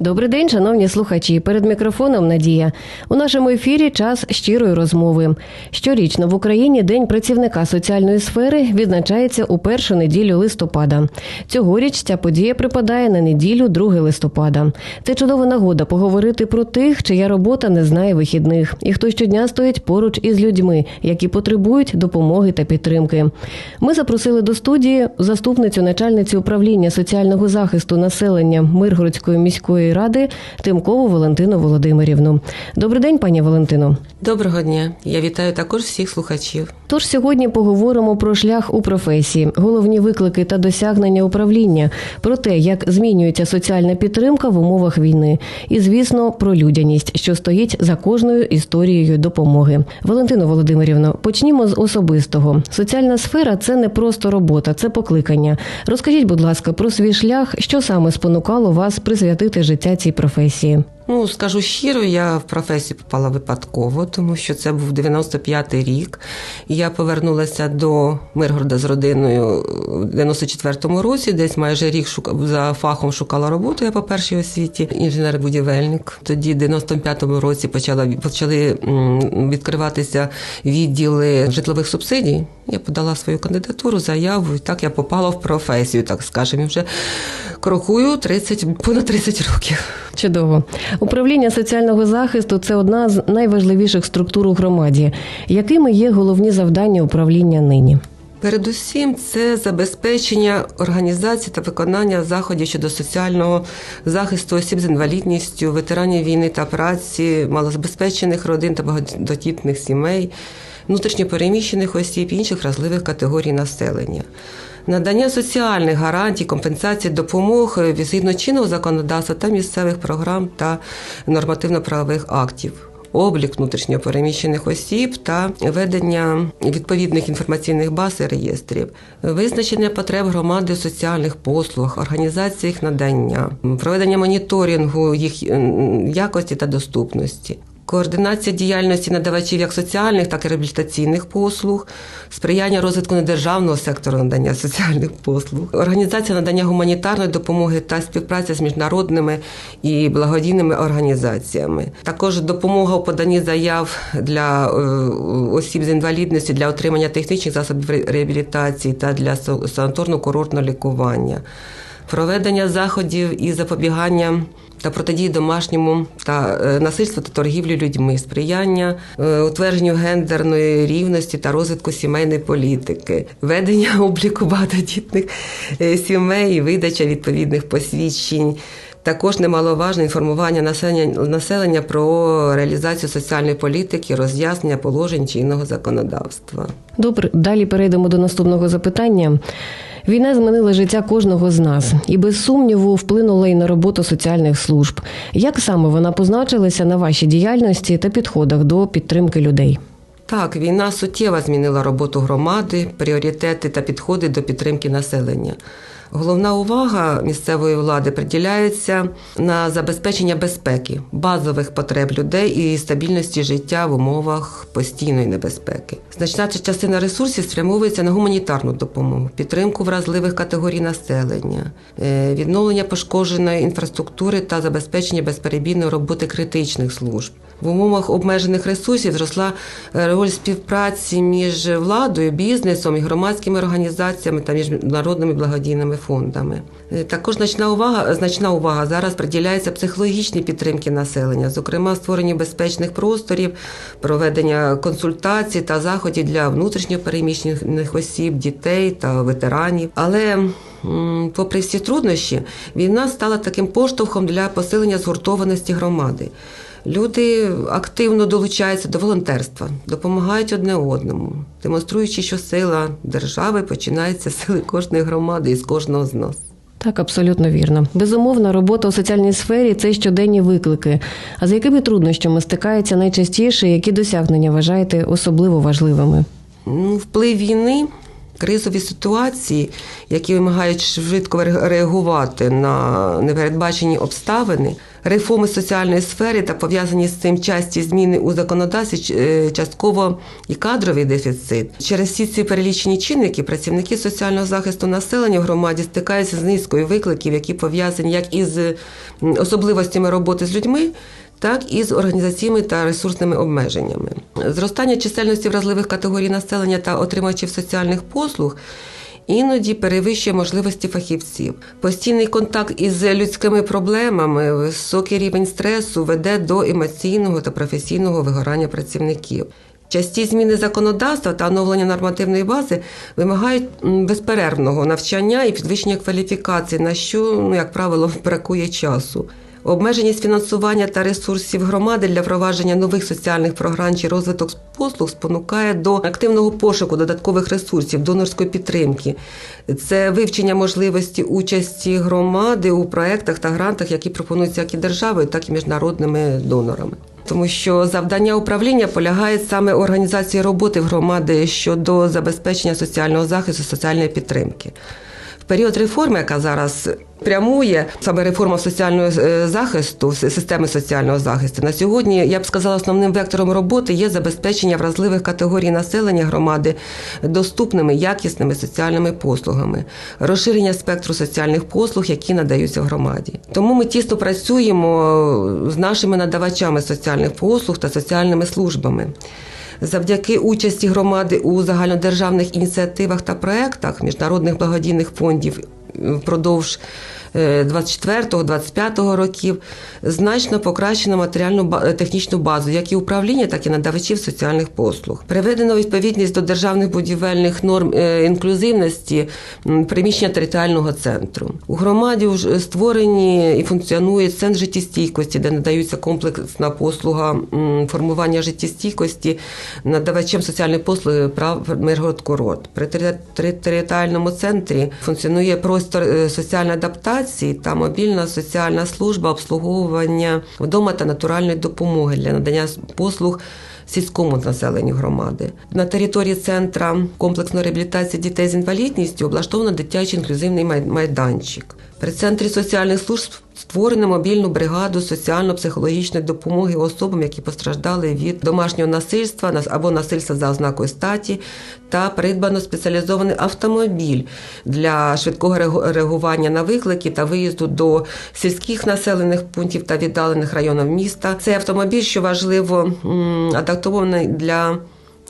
Добрий день, шановні слухачі. Перед мікрофоном Надія. У нашому ефірі час щирої розмови. Щорічно в Україні День працівника соціальної сфери відзначається у першу неділю листопада. Цьогоріч ця подія припадає на неділю 2 листопада. Це чудова нагода поговорити про тих, чия робота не знає вихідних, і хто щодня стоїть поруч із людьми, які потребують допомоги та підтримки. Ми запросили до студії заступницю начальниці управління соціального захисту населення Миргородської міської ради Тимкову Валентину Володимирівну. Добрий день, пані Валентино. Доброго дня. Я вітаю також всіх слухачів. Тож сьогодні поговоримо про шлях у професії, головні виклики та досягнення управління, про те, як змінюється соціальна підтримка в умовах війни, і звісно про людяність, що стоїть за кожною історією допомоги. Валентино Володимирівно, почнімо з особистого. Соціальна сфера це не просто робота, це покликання. Розкажіть, будь ласка, про свій шлях, що саме спонукало вас присвятити життя цій професії. Ну, скажу щиро, я в професію попала випадково, тому що це був 95-й рік. Я повернулася до Миргорода з родиною в 94-му році, десь майже рік шука... за фахом шукала роботу. Я по першій освіті, інженер-будівельник. Тоді, в 95-му році, почала почали відкриватися відділи житлових субсидій. Я подала свою кандидатуру, заяву, і так я попала в професію, так скажемо. І вже крокую 30, понад 30 років. Чудово. Управління соціального захисту це одна з найважливіших структур у громаді. Якими є головні завдання управління нині? Передусім, це забезпечення організації та виконання заходів щодо соціального захисту осіб з інвалідністю, ветеранів війни та праці, малозабезпечених родин та багатодітних сімей, внутрішньопереміщених осіб інших вразливих категорій населення. Надання соціальних гарантій, компенсації допомог згідно чинного законодавства та місцевих програм та нормативно-правових актів. Облік внутрішньопереміщених осіб та ведення відповідних інформаційних баз і реєстрів, визначення потреб громади в соціальних послуг, організація їх надання, проведення моніторингу їх якості та доступності. Координація діяльності надавачів як соціальних, так і реабілітаційних послуг, сприяння розвитку недержавного сектору надання соціальних послуг, організація надання гуманітарної допомоги та співпраця з міжнародними і благодійними організаціями. Також допомога у поданні заяв для осіб з інвалідністю для отримання технічних засобів реабілітації та для санаторно-курортного лікування, проведення заходів і запобігання та протидії домашньому та насильству та торгівлі людьми, сприяння утвердженню гендерної рівності та розвитку сімейної політики, ведення обліку багатодітних сімей, видача відповідних посвідчень. Також немаловажне інформування населення населення про реалізацію соціальної політики, роз'яснення положень чинного законодавства. Добре, далі перейдемо до наступного запитання. Війна змінила життя кожного з нас і без сумніву вплинула й на роботу соціальних служб. Як саме вона позначилася на вашій діяльності та підходах до підтримки людей? Так, війна суттєво змінила роботу громади, пріоритети та підходи до підтримки населення. Головна увага місцевої влади приділяється на забезпечення безпеки, базових потреб людей і стабільності життя в умовах постійної небезпеки. Значна частина ресурсів спрямовується на гуманітарну допомогу, підтримку вразливих категорій населення, відновлення пошкодженої інфраструктури та забезпечення безперебійної роботи критичних служб. В умовах обмежених ресурсів зросла роль співпраці між владою, бізнесом і громадськими організаціями та міжнародними благодійними фондами. Також значна увага значна увага зараз приділяється психологічній підтримці населення, зокрема створенню безпечних просторів, проведення консультацій та заходів для внутрішньопереміщених осіб, дітей та ветеранів. Але Попри всі труднощі, війна стала таким поштовхом для посилення згуртованості громади. Люди активно долучаються до волонтерства, допомагають одне одному, демонструючи, що сила держави починається з сили кожної громади і з кожного з нас. Так, абсолютно вірно. Безумовно, робота у соціальній сфері це щоденні виклики. А з якими труднощами стикаються найчастіше, які досягнення вважаєте особливо важливими? Ну, Вплив війни Кризові ситуації, які вимагають швидко ре- реагувати на непередбачені обставини, реформи соціальної сфери та пов'язані з цим часті зміни у законодавстві, е, частково і кадровий дефіцит. Через всі ці перелічені чинники працівники соціального захисту населення в громаді стикаються з низкою викликів, які пов'язані як із особливостями роботи з людьми так і з організаційними та ресурсними обмеженнями. Зростання чисельності вразливих категорій населення та отримувачів соціальних послуг. Іноді перевищує можливості фахівців. Постійний контакт із людськими проблемами, високий рівень стресу веде до емоційного та професійного вигорання працівників. Часті зміни законодавства та оновлення нормативної бази вимагають безперервного навчання і підвищення кваліфікації, на що, ну, як правило, бракує часу. Обмеженість фінансування та ресурсів громади для впровадження нових соціальних програм чи розвиток послуг спонукає до активного пошуку додаткових ресурсів, донорської підтримки. Це вивчення можливості участі громади у проектах та грантах, які пропонуються як і державою, так і міжнародними донорами. Тому що завдання управління полягає саме у організації роботи в громади щодо забезпечення соціального захисту, соціальної підтримки. Період реформи, яка зараз прямує саме реформа соціального е, захисту, системи соціального захисту, на сьогодні я б сказала, основним вектором роботи є забезпечення вразливих категорій населення громади доступними якісними соціальними послугами, розширення спектру соціальних послуг, які надаються громаді. Тому ми тісно працюємо з нашими надавачами соціальних послуг та соціальними службами. Завдяки участі громади у загальнодержавних ініціативах та проектах міжнародних благодійних фондів впродовж 24-25 років значно покращено матеріальну технічну базу, як і управління, так і надавачів соціальних послуг. Приведено відповідність до державних будівельних норм е, інклюзивності приміщення територіального центру. У громаді вже створені і функціонує центр життєстійкості, де надаються комплексна послуга формування життєстійкості надавачем соціальної послуги прав Миргород-Курорт. При територіальному центрі функціонує простор е, соціальної адаптації та мобільна соціальна служба обслуговування вдома та натуральної допомоги для надання послуг сільському населенню громади. На території центра комплексної реабілітації дітей з інвалідністю облаштовано дитячий інклюзивний майданчик. При центрі соціальних служб створено мобільну бригаду соціально-психологічної допомоги особам, які постраждали від домашнього насильства нас- або насильства за ознакою статі, та придбано спеціалізований автомобіль для швидкого реагу- реагування на виклики та виїзду до сільських населених пунктів та віддалених районів міста. Цей автомобіль, що важливо, адаптований для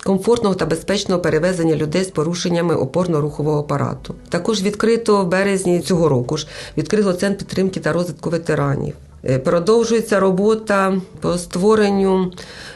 комфортного та безпечного перевезення людей з порушеннями опорно-рухового апарату. Також відкрито в березні цього року ж відкрито центр підтримки та розвитку ветеранів. Е, Продовжується робота по створенню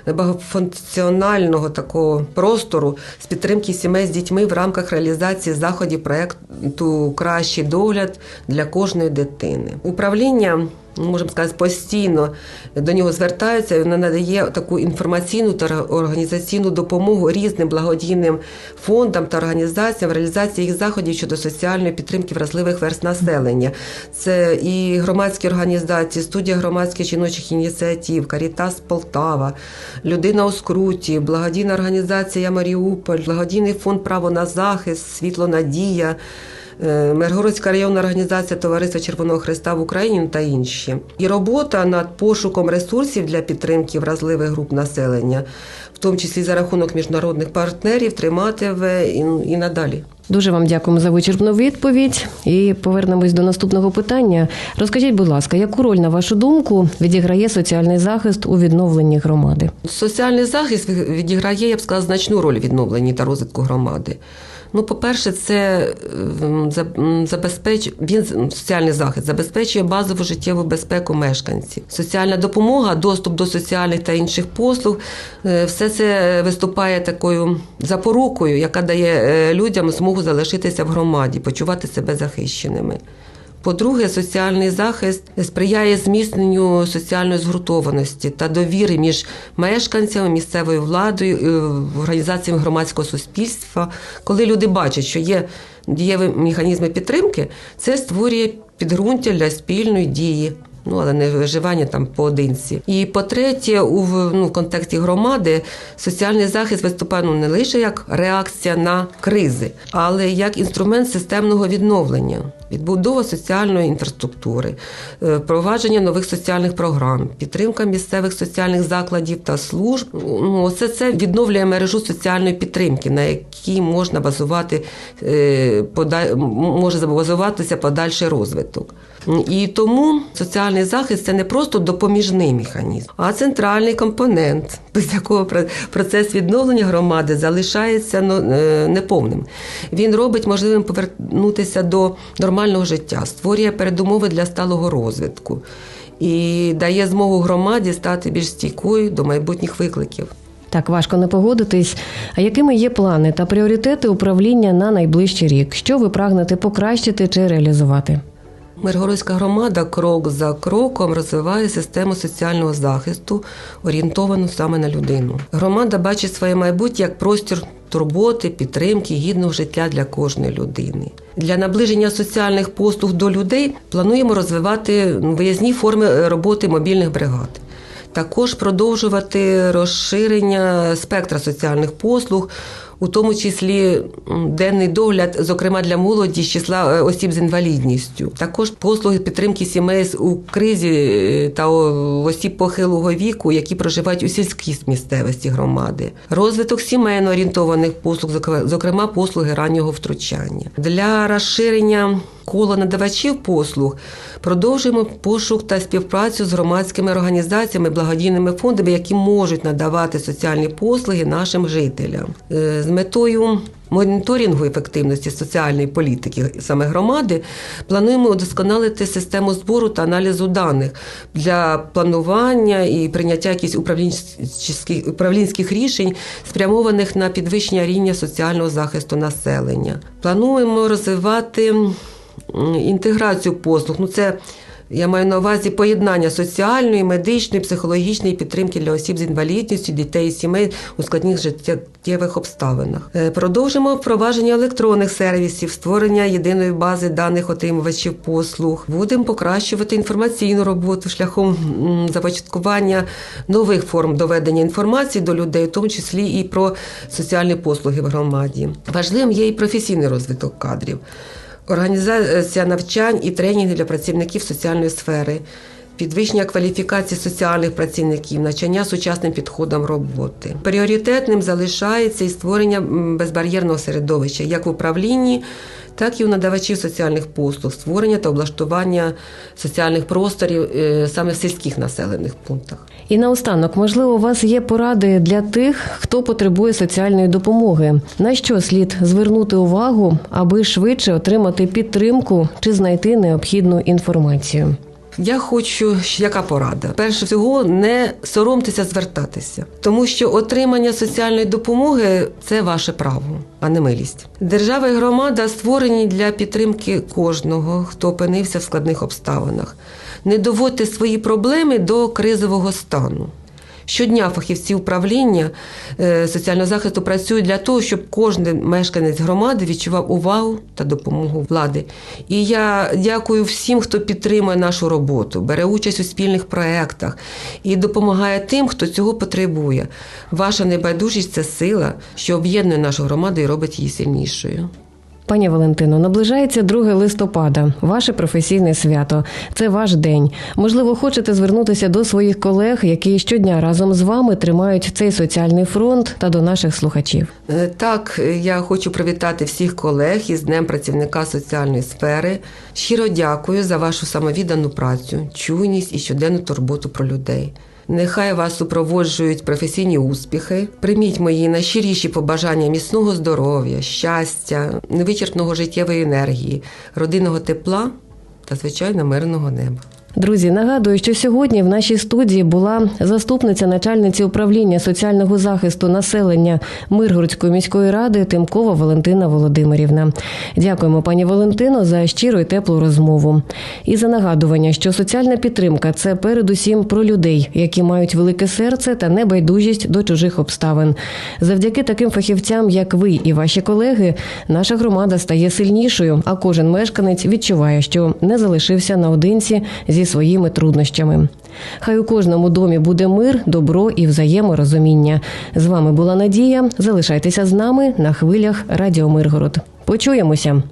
багатофункціонального такого простору з підтримки сімей з дітьми в рамках реалізації заходів проекту Кращий догляд для кожної дитини. Управління можемо сказати, постійно до нього звертаються. Вона надає таку інформаційну та організаційну допомогу різним благодійним фондам та організаціям в реалізації їх заходів щодо соціальної підтримки вразливих верст населення. Це і громадські організації, студія громадських жіночих ініціатив, Карітас Полтава, Людина у скруті, благодійна організація Маріуполь, благодійний фонд Право на захист, Світло Надія. Е, Миргородська районна організація Товариства Червоного Христа в Україні та інші. І робота над пошуком ресурсів для підтримки вразливих груп населення, в тому числі за рахунок міжнародних партнерів, триматиме і, і надалі. Дуже вам дякуємо за вичерпну відповідь. І повернемось до наступного питання. Розкажіть, будь ласка, яку роль, на вашу думку, відіграє соціальний захист у відновленні громади? Соціальний захист відіграє, я б сказала, значну роль в відновленні та розвитку громади. Ну, по-перше, це м, забезпеч... він соціальний захист забезпечує базову життєву безпеку мешканців. Соціальна допомога, доступ до соціальних та інших послуг, е, все це виступає такою запорукою, яка дає е, людям змогу залишитися в громаді, почувати себе захищеними. По-друге, соціальний захист сприяє зміцненню соціальної згуртованості та довіри між мешканцями, місцевою владою, е, організаціями громадського суспільства. Коли люди бачать, що є дієві механізми підтримки, це створює підґрунтя для спільної дії. Ну, але не виживання там поодинці. І по-третє, у ну, контексті громади соціальний захист виступає ну, не лише як реакція на кризи, але як інструмент системного відновлення, відбудова соціальної інфраструктури, е, впровадження нових соціальних програм, підтримка місцевих соціальних закладів та служб. Ну, все це відновлює мережу соціальної підтримки, на якій можна базувати е, може базуватися подальший розвиток. І тому соціальний захист це не просто допоміжний механізм, а центральний компонент, без якого про- процес відновлення громади залишається ну, е, неповним. Він робить можливим повернутися до нормального життя, створює передумови для сталого розвитку і дає змогу громаді стати більш стійкою до майбутніх викликів. Так важко не погодитись. А якими є плани та пріоритети управління на найближчий рік? Що ви прагнете покращити чи реалізувати? Миргородська громада крок за кроком розвиває систему соціального захисту, орієнтовану саме на людину. Громада бачить своє майбутнє як простір турботи, підтримки, гідного життя для кожної людини. Для наближення соціальних послуг до людей плануємо розвивати виязні форми роботи мобільних бригад. Також продовжувати розширення спектра соціальних послуг, у тому числі денний догляд, зокрема для молоді з числа е, осіб з інвалідністю. Також послуги підтримки сімей у кризі е, та осіб похилого віку, які проживають у сільській місцевості громади. Розвиток сімейно орієнтованих послуг, зокре- зокрема послуги раннього втручання. Для розширення кола надавачів послуг продовжуємо пошук та співпрацю з громадськими організаціями, благодійними фондами, які можуть надавати соціальні послуги нашим жителям Е, з метою. Моніторингу ефективності соціальної політики саме громади плануємо удосконалити систему збору та аналізу даних для планування і прийняття якихось управлінських, управлінських рішень, спрямованих на підвищення рівня соціального захисту населення. Плануємо розвивати інтеграцію послуг. Ну це я маю на увазі поєднання соціальної, медичної, психологічної підтримки для осіб з інвалідністю, дітей і сімей у складних життєвих обставинах. Е, Продовжимо впровадження електронних сервісів, створення єдиної бази даних отримувачів послуг. Будемо покращувати інформаційну роботу шляхом започаткування нових форм доведення інформації до людей, в тому числі і про соціальні послуги в громаді. Важливим є і професійний розвиток кадрів організація навчань і тренінгів для працівників соціальної сфери, підвищення кваліфікації соціальних працівників, навчання сучасним підходам роботи. Пріоритетним залишається і створення безбар'єрного середовища як в управлінні. Так і у надавачів соціальних послуг, створення та облаштування соціальних просторів е, саме в сільських населених пунктах. І наостанок, можливо, у вас є поради для тих, хто потребує соціальної допомоги. На що слід звернути увагу, аби швидше отримати підтримку чи знайти необхідну інформацію? Я хочу, яка порада? Перше всього, не соромтеся звертатися, тому що отримання соціальної допомоги це ваше право, а не милість. Держава і громада створені для підтримки кожного, хто опинився в складних обставинах. Не доводьте свої проблеми до кризового стану. Щодня фахівці управління е, соціального захисту працюють для того, щоб кожен мешканець громади відчував увагу та допомогу влади. І я дякую всім, хто підтримує нашу роботу, бере участь у спільних проєктах і допомагає тим, хто цього потребує. Ваша небайдужість це сила, що об'єднує нашу громаду і робить її сильнішою. Пані Валентино, наближається 2 листопада, ваше професійне свято. Це ваш день. Можливо, хочете звернутися до своїх колег, які щодня разом з вами тримають цей соціальний фронт та до наших слухачів. Е, Так, я хочу привітати всіх колег із Днем працівника соціальної сфери. Щиро дякую за вашу самовіддану працю, чуйність і щоденну турботу про людей. Нехай вас супроводжують професійні успіхи. Прийміть мої найщиріші побажання міцного здоров'я, щастя, невичерпного життєвої енергії, родинного тепла та, звичайно, мирного неба. Друзі, нагадую, що сьогодні в нашій студії була заступниця начальниці управління соціального захисту населення Миргородської міської ради Тимкова Валентина Володимирівна. Дякуємо, пані Валентино, за щиру і теплу розмову. І за нагадування, що соціальна підтримка це передусім про людей, які мають велике серце та небайдужість до чужих обставин. Завдяки таким фахівцям, як ви і ваші колеги, наша громада стає сильнішою, а кожен мешканець відчуває, що не залишився наодинці зі своїми труднощами. Хай у кожному домі буде мир, добро і взаєморозуміння. З вами була Надія. Залишайтеся з нами на хвилях Радіо Миргород. Почуємося.